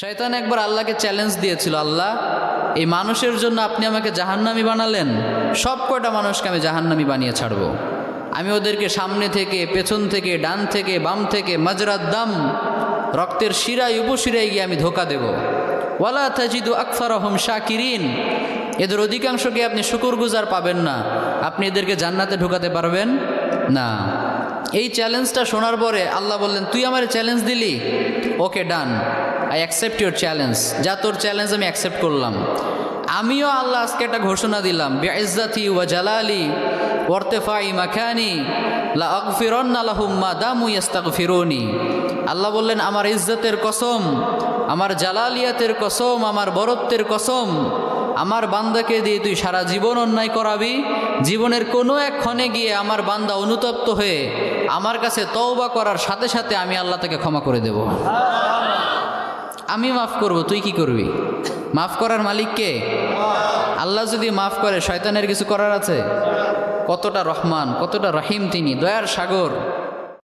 শয়তান একবার আল্লাহকে চ্যালেঞ্জ দিয়েছিল, আল্লাহ, এই মানুষের জন্য আপনি আমাকে জাহান্নামি বানালেন। সব কয়টা মানুষকে আমি জাহান্নামি বানিয়ে ছাড়ব। আমি ওদেরকে সামনে থেকে, পেছন থেকে, ডান থেকে, বাম থেকে মাজরাত দাম, রক্তের শিরায়, উপশিরায় গিয়ে আমি ধোকা দেব। ওয়ালা তাজিদু আকফার আহম শাকিরিন। এদের অধিকাংশকে আপনি শুকুর গুজার পাবেন না। আপনি এদেরকে জান্নাতে ঢোকাতে পারবেন না। এই চ্যালেঞ্জটা শোনার পরে আল্লাহ বললেন, তুই আমার চ্যালেঞ্জ দিলি? Okay done I accept your challenge যা তোর চ্যালেঞ্জ আমি অ্যাকসেপ্ট করলাম। আমিও আল্লাহ আজকে একটা ঘোষণা দিলাম বেইজ্জাতি ওয়া জালালি ওয়ার্তেফাই মাখানি লা আকফিরন্না লাহুম মা দামু ইয়াস্তাগফিরুনি। আল্লাহ বললেন, আমার ইজ্জতের কসম, আমার জালালিয়াতের কসম, আমার বরত্বের কসম আমার বান্দাকে দিয়ে তুই সারা জীবন অন্যায় করাবি, জীবনের কোনো এক ক্ষণে গিয়ে আমার বান্দা অনুতপ্ত হয়ে আমার কাছে তওবা করার সাথে সাথে আমি আল্লাহ তাকে ক্ষমা করে দেব। আমি মাফ করব, তুই কি করবি? মাফ করার মালিককে আল্লাহ যদি মাফ করে, শয়তানের কিছু করার আছে? কতটা রহমান, কতটা রহিম তিনি, দয়ার সাগর।